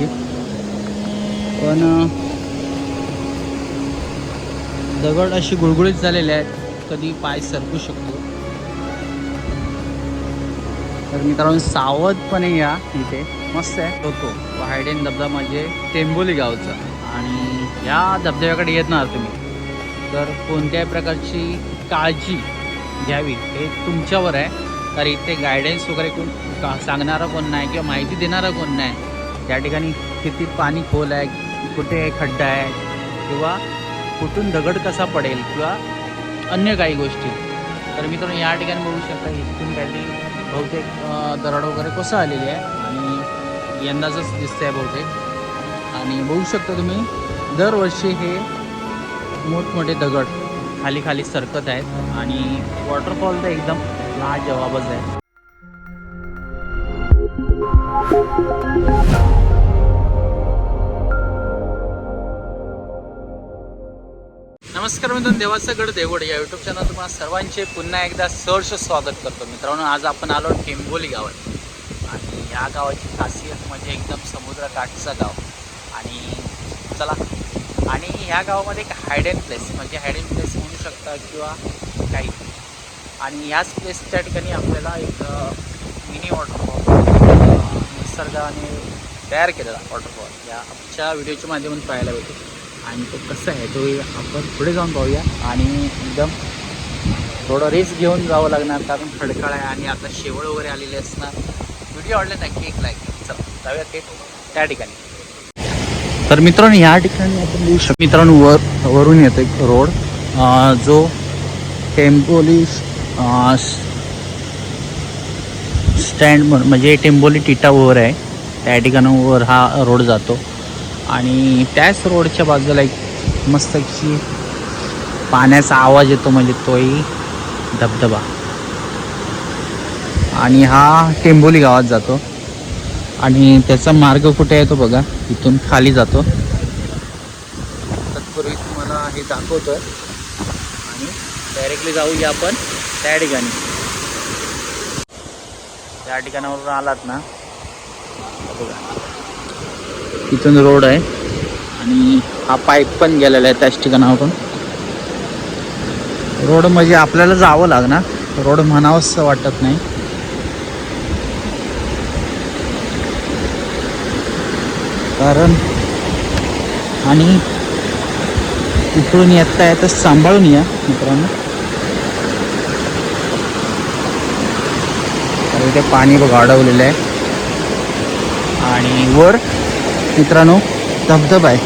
जसं पण दगड अशी गुळगुळीत झालेले आहेत. कधी पाय सरकू शकतो. तर मित्रांनो सावधपणे या इथे. मस्त आहे. होतो. हायडेन धबधबा म्हणजे टेंबोली गावचा. आणि या धबधब्याकडे येत ना तुम्ही. तर कोणत्याही प्रकारची काळजी घ्यावी हे तुमच्यावर आहे. तर इथे गायडन्स वगैरे कोण का सांगणारं कोण नाही किंवा माहिती देणारं कोण नाही. त्या ठिकाणी किती पाणी खोल आहे कुठे खड्डा आहे किंवा कुठून दगड कसा पडेल किंवा अन्य काही गोष्टी. तर मित्रांनो या ठिकाणी बघू शकता इथून काहीतरी बहुतेक दरड वगैरे कसं आलेली आहे आणि यंदाचंच आहे बहुतेक. आणि बघू शकता तुम्ही दरवर्षी हे मोठमोठे दगड खाली खाली सरकत आहेत आणि वॉटरफॉल तर एकदम लाजवाबच आहे. नमस्कार मित्रांनो देवाचं गड देवड या युट्यूब चॅनल तुम्हाला सर्वांचे पुन्हा एकदा सहर्ष स्वागत करतो. मित्रांनो आज आपण आलो टेंबोली गावात. आणि या गावाची खासियत म्हणजे एकदम समुद्रकाठचं गाव. आणि चला. आणि ह्या गावामध्ये एक हायडेन प्लेस म्हणजे हायडेन प्लेस म्हणू शकता किंवा काही. आणि ह्याच प्लेसच्या ठिकाणी आपल्याला एक मिनी वॉटरफॉल निसर्गाने तयार केलेला वॉटरफॉल या आमच्या व्हिडिओच्या माध्यमातून पाहायला भेटेल. आणि तो कसा आहे तो आपण पुढे जाऊन पाहूया. आणि एकदम थोडं रिस्क घेऊन जावं लागणार कारण खडकाळ आहे आणि आता शेवळ वगैरे आलेले असणार. व्हिडिओ आवडला नक्की एक लाईक चला जाऊया ते त्या ठिकाणी. तर मित्रांनो या ठिकाणी आपण लिहू शकतो. मित्रांनो वर वरून येतो एक रोड जो टेम्पोली स्टँड म्हणजे म्हणजे टिटा टिटावर आहे. त्या ठिकाणावर हा रोड जातो. आणि त्याच रोडच्या बाजूला एक मस्त अशी पाण्याचा आवाज येतो म्हणजे तोही धबधबा. आणि हा टेंबोली गावात जातो. आणि त्याचा मार्ग कुठे आहे तो बघा. इथून खाली जातो. तत्पूर्वी तुम्हाला हे दाखवतो आणि डायरेक्टली जाऊया आपण त्या ठिकाणी. त्या ठिकाणावरून आलात ना. बघा. इथून रोड आहे. आणि हा पाईप पण गेलेला आहे त्याच ठिकाणावरून रोड म्हणजे आपल्याला जावं लागणार. रोड म्हणावंसं वाटत नाही. कारण आणि इकडून येता येतं सांभाळून या मित्रांनो. इथे पाणी बघ अडवलेलं आहे. आणि वर मित्रांनो धबधबा आहे.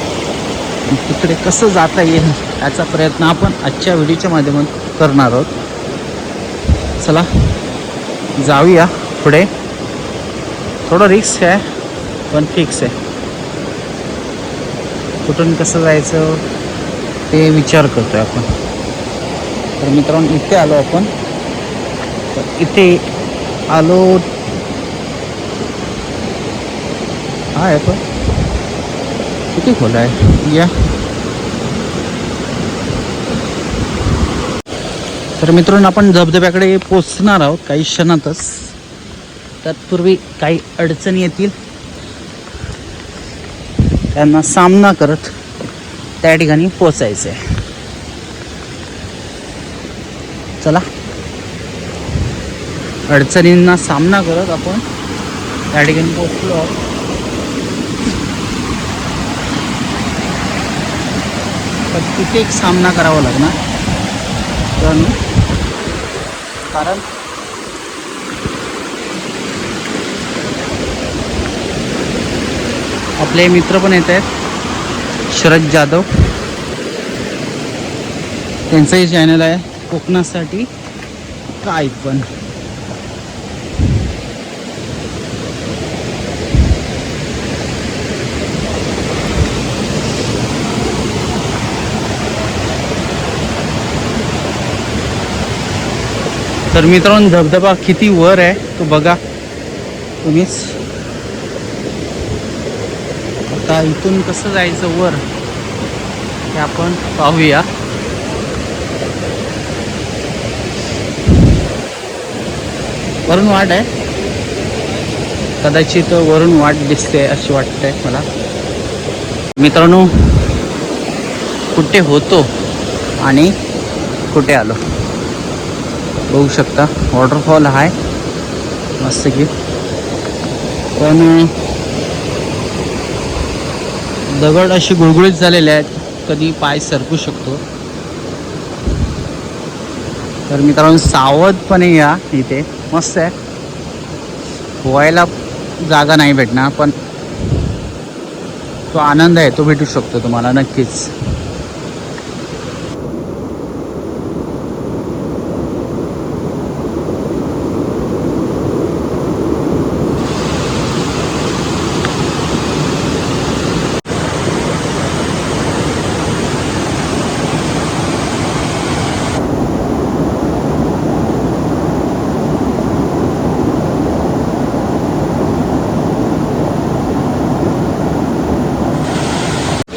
तिकडे कसं जाता येईल याचा प्रयत्न आपण आजच्या व्हिडिओच्या माध्यमातून करणार आहोत. चला जाऊया पुढे. थोडं रिक्स आहे पण फिक्स आहे. कुठून कसं जायचं ते विचार करतोय आपण. तर मित्रांनो इथे आलो आपण. तर इथे आलो. हा आहे पण किती खोल आहे या तर मित्रांनो आपण धबधब्याकडे पोचणार आहोत काही क्षणातच. तत्पूर्वी काही अडचणी येतील. त्यांना सामना करत त्या ठिकाणी पोचायचं आहे. चला. अडचणींना सामना करत आपण त्या ठिकाणी पोचलो आहोत. तर तिथे एक सामना करावा लागणार. पण कारण आपले मित्र पण येत आहेत. शरद जाधव. त्यांचंही चॅनल आहे. कोकणासाठी काय पण. तर मित्रांनो धबधबा किती वर आहे तो बघा. तुम्हीच. आता इथून कसं जायचं वर हे आपण पाहूया. वरून वाट आहे. कदाचित वरून वाट दिसते अशी वाटते मला. मित्रांनो कुठे होतो आणि कुठे आलो? बघू शकता. वॉटरफॉल आहे. मस्त की. पण दगड अशी गुळगुळीत झालेले आहेत. कधी पाय सरकू शकतो. तर मित्रांनो सावधपणे या इथे. मस्त आहे. पोहायला जागा नाही भेटणार पण तो आनंद आहे. तो भेटू शकतो तुम्हाला नक्कीच.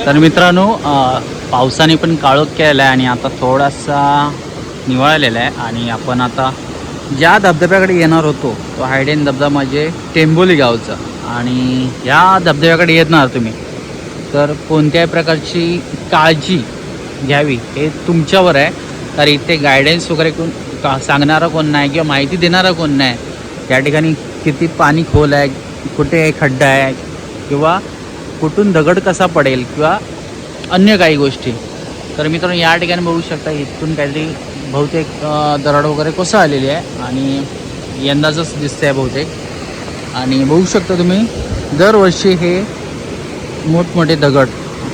तर मित्रांनो पावसाने पण काळोख केलेला आहे आणि आता थोडासा निवळलेला आहे आणि आपण आता ज्या धबधब्याकडे येणार होतो तो हायडेन धबधबा म्हणजे टेंबोली गावचा. आणि या धबधब्याकडे येणार तुम्ही. तर कोणत्याही प्रकारची काळजी घ्यावी हे तुमच्यावर आहे. तर इथे गायडन्स वगैरे कोण का सांगणारा कोण नाही किंवा माहिती देणारा कोण नाही. त्या ठिकाणी किती पाणी खोल आहे कुठे खड्डा आहे किंवा कुठून दगड कसा पडेल किंवा अन्य काही गोष्टी. तर मित्रांनो या ठिकाणी बघू शकता इथून काहीतरी बहुतेक दरड वगैरे कसं आलेली आहे आणि यंदाचंच दिसतं आहे बहुतेक. आणि बघू शकता तुम्ही दरवर्षी हे मोठमोठे दगड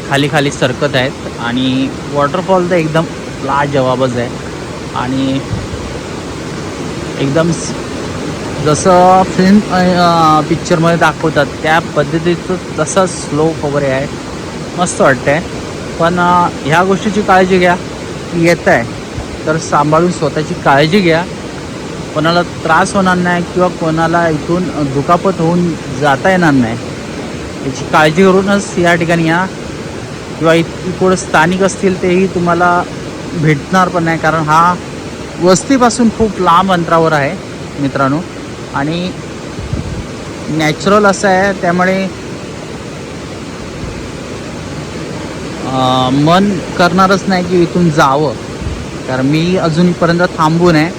खाली खाली सरकत आहेत आणि वॉटरफॉल तर एकदम लाजवाबच आहे. आणि एकदम जसं फिल्म पिक्चरमध्ये दाखवतात त्या पद्धतीचं तसं स्लोप वगैरे आहे. मस्त वाटतं आहे पण ह्या गोष्टीची काळजी घ्या की येत आहे तर सांभाळून स्वतःची काळजी घ्या. कोणाला त्रास होणार नाही किंवा कोणाला इथून दुखापत होऊन जाता येणार नाही. याची काळजी करूनच या ठिकाणी या. किंवा इकडं स्थानिक असतील तेही तुम्हाला भेटणार पण नाही कारण हा वस्तीपासून खूप लांब अंतरावर आहे मित्रांनो. आणि नॅचरल असं आहे त्यामुळे मन करणारच नाही की इथून जावं. कारण मी अजूनपर्यंत थांबून आहे.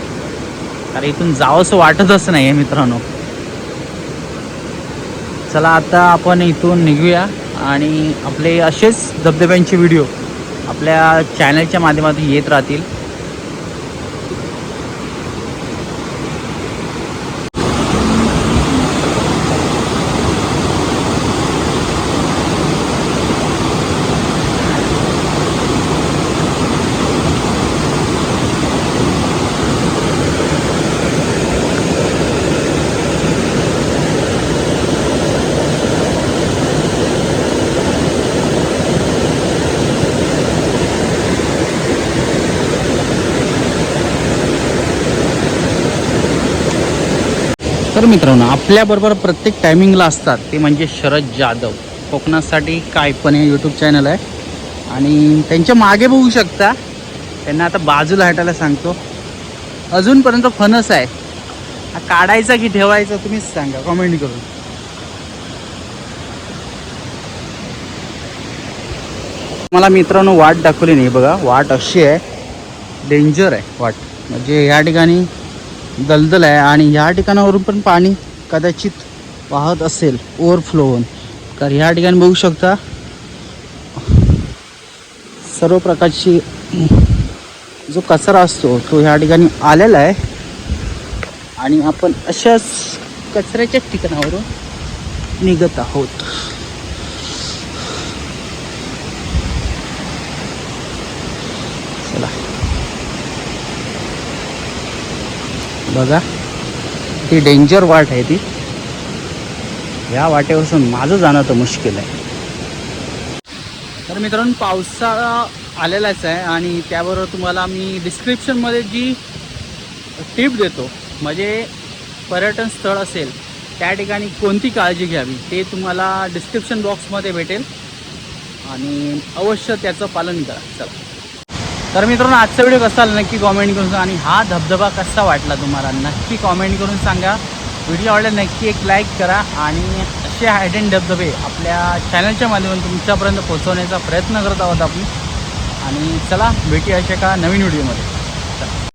कारण इथून जावंसं वाटतच नाही आहे मित्रांनो. चला आता आपण इथून निघूया आणि आपले असेच धबधब्यांचे व्हिडिओ आपल्या चॅनलच्या माध्यमातून येत राहतील. तर मित्रांनो आपल्याबरोबर प्रत्येक टायमिंगला असतात ते म्हणजे शरद जाधव. कोकणासाठी काय पण हे यूट्यूब चॅनल आहे. आणि त्यांच्या मागे बघू शकता त्यांना आता बाजूला हटायला सांगतो. अजूनपर्यंत फणस आहे. हा काढायचा की ठेवायचा तुम्हीच सांगा कमेंट करून. मला मित्रांनो वाट दाखवली नाही बघा वाट अशी आहे. डेंजर आहे वाट. म्हणजे या ठिकाणी दलदल आहे आणि ह्या ठिकाणावरून पण पाणी कदाचित वाहत असेल ओव्हरफ्लो होऊन तर ह्या ठिकाणी बघू शकता सर्व प्रकारची जो कचरा असतो तो ह्या ठिकाणी आलेला आहे. आणि आपण अशाच कचऱ्याच्या ठिकाणावरून निघत आहोत. बघा ती डेंजर वाट आहे ती. या वाटेपासून माझं जाणं तर मुश्किल आहे. तर मित्रांनो पावसाळा आलेलाच आहे आणि त्याबरोबर तुम्हाला मी डिस्क्रिप्शनमध्ये जी टिप देतो म्हणजे पर्यटन स्थळ असेल त्या ठिकाणी कोणती काळजी घ्यावी ते तुम्हाला डिस्क्रिप्शन बॉक्समध्ये भेटेल. आणि अवश्य त्याचं पालन करा. चला. तर मित्रांनो आजचा व्हिडिओ कसा आला नक्की कॉमेंट करून सांगा. आणि हा धबधबा कसा वाटला तुम्हाला? नक्की कॉमेंट करून सांगा. व्हिडिओ आवडला नक्की एक लाईक करा. आणि असे हायडन धबधबे आपल्या चॅनलच्या माध्यमातून तुमच्यापर्यंत पोहोचवण्याचा प्रयत्न करत आहोत आपण. आणि चला भेटी अशा का नवीन व्हिडिओमध्ये